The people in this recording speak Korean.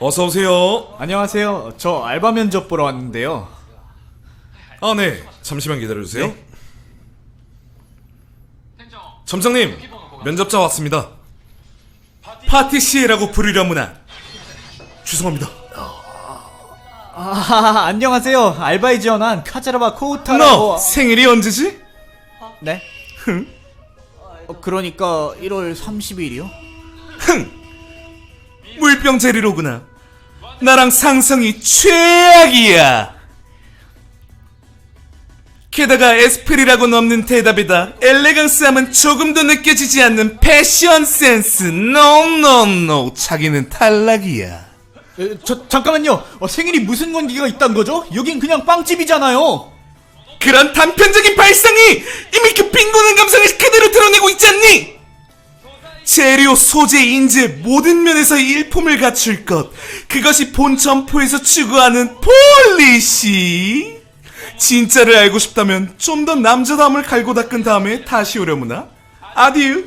어서 오세요. 안녕하세요. 저 알바 면접 보러 왔는데요. 아, 네. 잠시만 기다려 주세요. 네? 점장님, 면접자 왔습니다. 파티시에라고 부르려무나. 죄송합니다. 아, 안녕하세요. 알바에 지원한 카자라바 코우타라고. 너 생일이 언제지? 네? 어, 그러니까 1월 30일이요? 물병 제리로구나. 나랑 상성이 최악이야. 게다가 에스프리라고 없는 대답에다 엘레강스함은 조금도 느껴지지 않는 패션 센스. 노노노. 자기는 탈락이야. 에, 저 잠깐만요. 어, 생일이 무슨 관계가 있단 거죠? 여긴 그냥 빵집이잖아요. 그런 단편적인 발상이 이미 그 빈곤 재료, 소재, 인재 모든 면에서 일품을 갖출 것. 그것이 본 점포에서 추구하는 폴리시. 진짜를 알고 싶다면 좀 더 남자다움을 갈고 닦은 다음에 다시 오려무나. 아디유